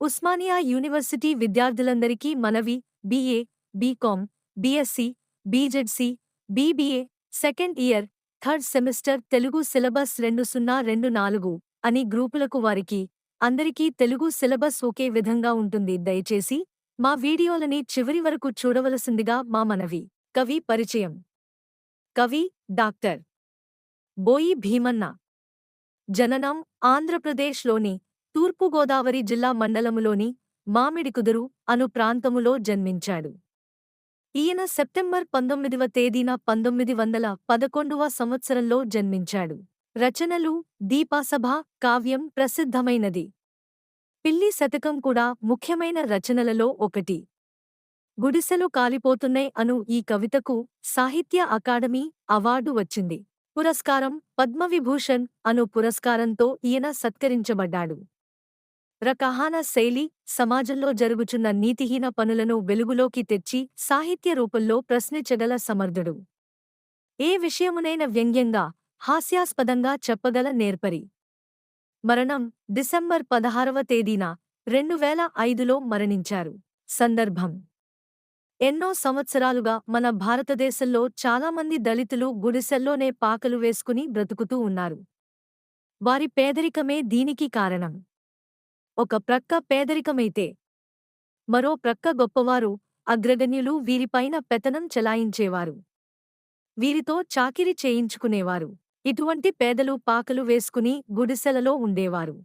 Osmania university విద్యార్థులందరికీ మనవి BA BCom BSc BZC BBA second year third semester Telugu syllabus రెండు సున్నా రెండు నాలుగు అని గ్రూపులకు వారికి అందరికీ తెలుగు సిలబస్ ఒకే విధంగా ఉంటుంది. దయచేసి మా వీడియోలని చివరి వరకు చూడవలసిందిగా మా మనవి కవి పరిచయం. కవి డాక్టర్. బోయి భీమన్న. జననం ఆంధ్రప్రదేశ్లోని తూర్పుగోదావరి జిల్లా మండలములోని మామిడికుదురు అను ప్రాంతములో జన్మించాడు. ఈయన సెప్టెంబర్ పంతొమ్మిదివ తేదీన పంతొమ్మిది వందల పదకొండవ సంవత్సరంలో జన్మించాడు. రచనలు దీపాసభ కావ్యం ప్రసిద్ధమైనది. పిల్లి శతకం కూడా ముఖ్యమైన రచనలలో ఒకటి. గుడిసెలు కాలిపోతున్నాయి అను ఈ కవితకు సాహిత్య అకాడమీ అవార్డు వచ్చింది. పురస్కారం పద్మవిభూషణ్ అను పురస్కారంతో ఈయన సత్కరించబడ్డాడు. రకహాన శైలి సమాజంలో జరుగుచున్న నీతిహీన పనులను వెలుగులోకి తెచ్చి సాహిత్య రూపంలో ప్రశ్నించగల సమర్థుడు. ఏ విషయమునైన వ్యంగ్యంగా హాస్యాస్పదంగా చెప్పగల నేర్పరి. మరణం డిసెంబర్ పదహారవ తేదీన రెండు వేల ఐదులో మరణించారు. సందర్భం. ఎన్నో సంవత్సరాలుగా మన భారతదేశంలో చాలామంది దళితులు గుడిసెల్లోనే పాకలు వేసుకుని బ్రతుకుతూ ఉన్నారు. వారి పేదరికమే దీనికి కారణం. ఒక ప్రక్క పేదరికమైతే మరో ప్రక్క గొప్పవారు అగ్రగణ్యులు వీరిపైన పెతనం చెలాయించేవారు. వీరితో చాకిరి చేయించుకునేవారు. ఇటువంటి పేదలు పాకలు వేసుకుని గుడిసెలలో ఉండేవారు.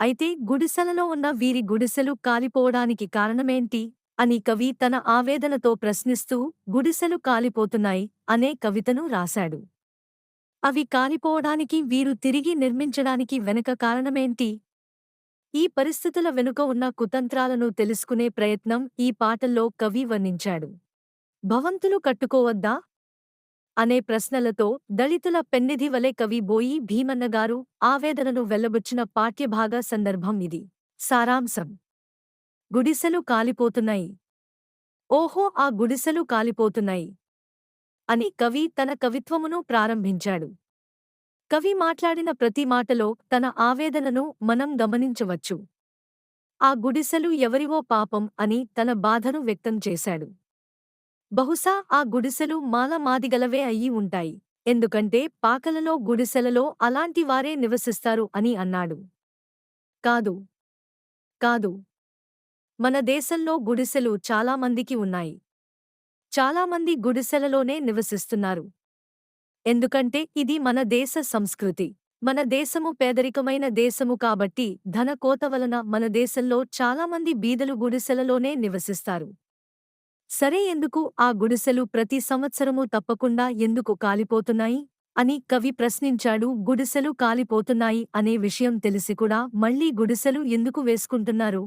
అయితే గుడిసెలలో ఉన్న వీరి గుడిసెలు కాలిపోవడానికి కారణమేంటి? అని కవి తన ఆవేదనతో ప్రశ్నిస్తూ గుడిసెలు కాలిపోతున్నాయి అనే కవితను రాశాడు. అవి కాలిపోవడానికి వీరు తిరిగి నిర్మించడానికి వెనుక కారణమేంటి? ఈ పరిస్థితుల వెనుక ఉన్న కుతంత్రాలను తెలుసుకునే ప్రయత్నం ఈ పాటల్లో కవి వర్ణించాడు. భవంతులు కట్టుకోవద్దా? అనే ప్రశ్నలతో దళితుల పెన్నిధి వలె కవి బోయి భీమన్నగారు ఆవేదనను వెల్లబుచ్చిన పాఠ్యభాగ సందర్భం ఇది. సారాంశం. గుడిసెలు కాలిపోతున్నాయి. ఓహో ఆ గుడిసెలు కాలిపోతున్నాయి. అని కవి తన కవిత్వమును ప్రారంభించాడు. కవి మాట్లాడిన ప్రతి మాటలో తన ఆవేదనను మనం గమనించవచ్చు. ఆ గుడిసెలు ఎవరివో పాపం అని తన బాధను వ్యక్తం చేశాడు. బహుశా ఆ గుడిసెలు మాలమాదిగలవే అయి ఉంటాయి. ఎందుకంటే పాకలలో గుడిసెలలో అలాంటి వారే నివసిస్తారు అని అన్నాడు. కాదు. కాదు. మన దేశంలో గుడిసెలు చాలామందికి ఉన్నాయి. చాలామంది గుడిసెలలోనే నివసిస్తున్నారు. ఎందుకంటే ఇది మన దేశ సంస్కృతి. మన దేశము పేదరికమైన దేశము కాబట్టి ధన కోత వలన మన దేశంలో చాలామంది బీదలు గుడిసెలలోనే నివసిస్తారు. సరే ఎందుకు ఆ గుడిసెలు ప్రతి సంవత్సరము తప్పకుండా ఎందుకు కాలిపోతున్నాయి? అని కవి ప్రశ్నించాడు. గుడిసెలు కాలిపోతున్నాయి అనే విషయం తెలిసి కూడా మళ్ళీ గుడిసెలు ఎందుకు వేసుకుంటున్నారు?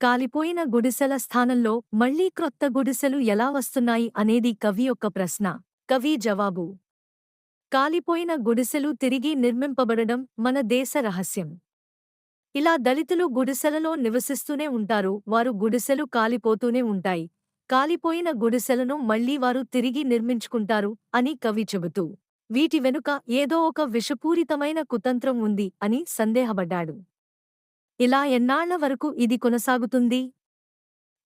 కాలిపోయిన గుడిసెల స్థానంలో మళ్ళీ క్రొత్త గుడిసెలు ఎలా వస్తున్నాయి అనేది కవి యొక్క ప్రశ్న. కవి జవాబు కాలిపోయిన గుడిసెలు తిరిగి నిర్మింపబడడం మన దేశ రహస్యం. ఇలా దళితులు గుడిసెలలో నివసిస్తూనే ఉంటారు వారు గుడిసెలు కాలిపోతూనే ఉంటాయి. కాలిపోయిన గుడిసెలను మళ్ళీ వారు తిరిగి నిర్మించుకుంటారు అని కవి చెబుతూ వీటి వెనుక ఏదో ఒక విషపూరితమైన కుతంత్రం ఉంది అని సందేహపడ్డాడు. ఇలా ఎన్నాళ్ళ వరకు ఇది కొనసాగుతుంది?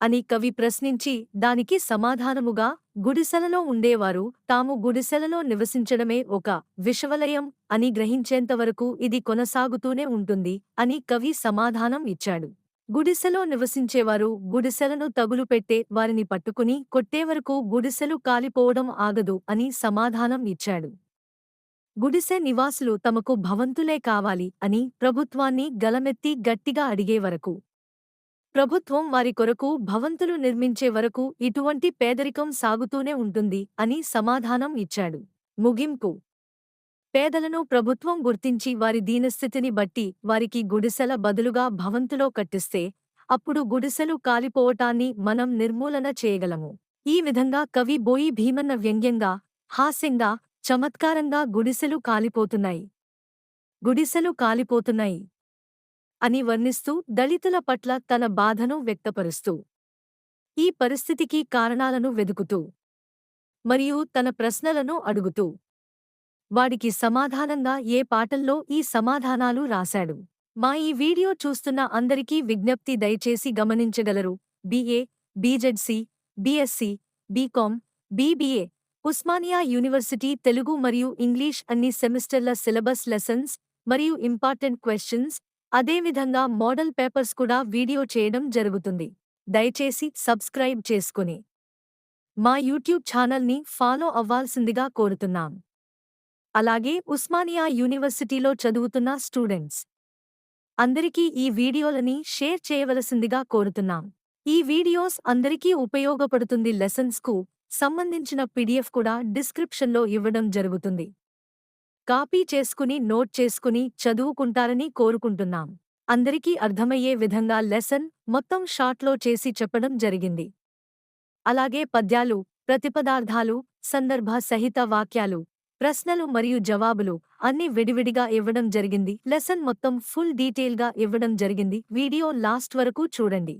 అని కవి ప్రశ్నించి దానికి సమాధానముగా గుడిసెలలో ఉండేవారు. తాము గుడిసెలలో నివసించడమే ఒక విషవలయం అని గ్రహించేంతవరకు ఇది కొనసాగుతూనే ఉంటుంది అని కవి సమాధానం ఇచ్చాడు. గుడిసెలో నివసించేవారు గుడిసెలను తగులుపెట్టే వారిని పట్టుకుని కొట్టేవరకు గుడిసెలు కాలిపోవడం ఆగదు అని సమాధానం ఇచ్చాడు. గుడిసె నివాసులు తమకు భవంతులే కావాలి అని ప్రభుత్వాన్ని గలమెత్తి గట్టిగా అడిగే వరకు ప్రభుత్వం వారి కొరకు భవంతులు నిర్మించే వరకు ఇటువంటి పేదరికం సాగుతూనే ఉంటుంది అని సమాధానం ఇచ్చాడు. ముగింపు. పేదలను ప్రభుత్వం గుర్తించి వారి దీనస్థితిని బట్టి వారికి గుడిసెల బదులుగా భవంతులో కట్టిస్తే అప్పుడు గుడిసెలు కాలిపోవటాన్ని మనం నిర్మూలన చేయగలము. ఈ విధంగా కవి బోయి భీమన్న వ్యంగ్యంగా హాస్యంగా చమత్కారంగా గుడిసెలు కాలిపోతున్నాయి. గుడిసెలు కాలిపోతున్నాయి. అని వర్ణిస్తూ దళితుల పట్ల తన బాధను వ్యక్తపరుస్తూ ఈ పరిస్థితికి కారణాలను వెదుకుతూ మరియు తన ప్రశ్నలను అడుగుతూ వాడికి సమాధానంగా ఏ పాటల్లో ఈ సమాధానాలు రాశాడు. మా ఈ వీడియో చూస్తున్న అందరికీ విజ్ఞప్తి దయచేసి గమనించగలరు. BA BZC BSc BCom BBA Osmania university Telugu మరియు ఇంగ్లీష్ అన్ని సెమిస్టర్ల సిలబస్ లెసన్స్ మరియు ఇంపార్టెంట్ క్వశ్చన్స్ అదేవిధంగా మోడల్ పేపర్స్ కూడా వీడియో చేయడం జరుగుతుంది. దయచేసి సబ్స్క్రైబ్ చేసుకుని మా యూట్యూబ్ ఛానల్ని ఫాలో అవ్వాల్సిందిగా కోరుతున్నాం. అలాగే ఉస్మానియా యూనివర్సిటీలో చదువుతున్న స్టూడెంట్స్ అందరికీ ఈ వీడియోలని షేర్ చేయవలసిందిగా కోరుతున్నాం. ఈ వీడియోస్ అందరికీ ఉపయోగపడుతుంది లెసన్స్కు సంబంధించిన పీడిఎఫ్ కూడా డిస్క్రిప్షన్లో ఇవ్వడం జరుగుతుంది. కాపీ చేసుకుని నోట్ చేసుకుని చదువుకుంటారని కోరుకుంటున్నాం. అందరికీ అర్థమయ్యే విధంగా లెసన్ మొత్తం షార్ట్లో చేసి చెప్పడం జరిగింది. అలాగే పద్యాలు ప్రతిపదార్థాలు సందర్భ సహిత వాక్యాలు ప్రశ్నలు మరియు జవాబులు అన్ని విడివిడిగా ఇవ్వడం జరిగింది. లెసన్ మొత్తం ఫుల్ డీటెయిల్గా ఇవ్వడం జరిగింది. వీడియో లాస్ట్ వరకు చూడండి.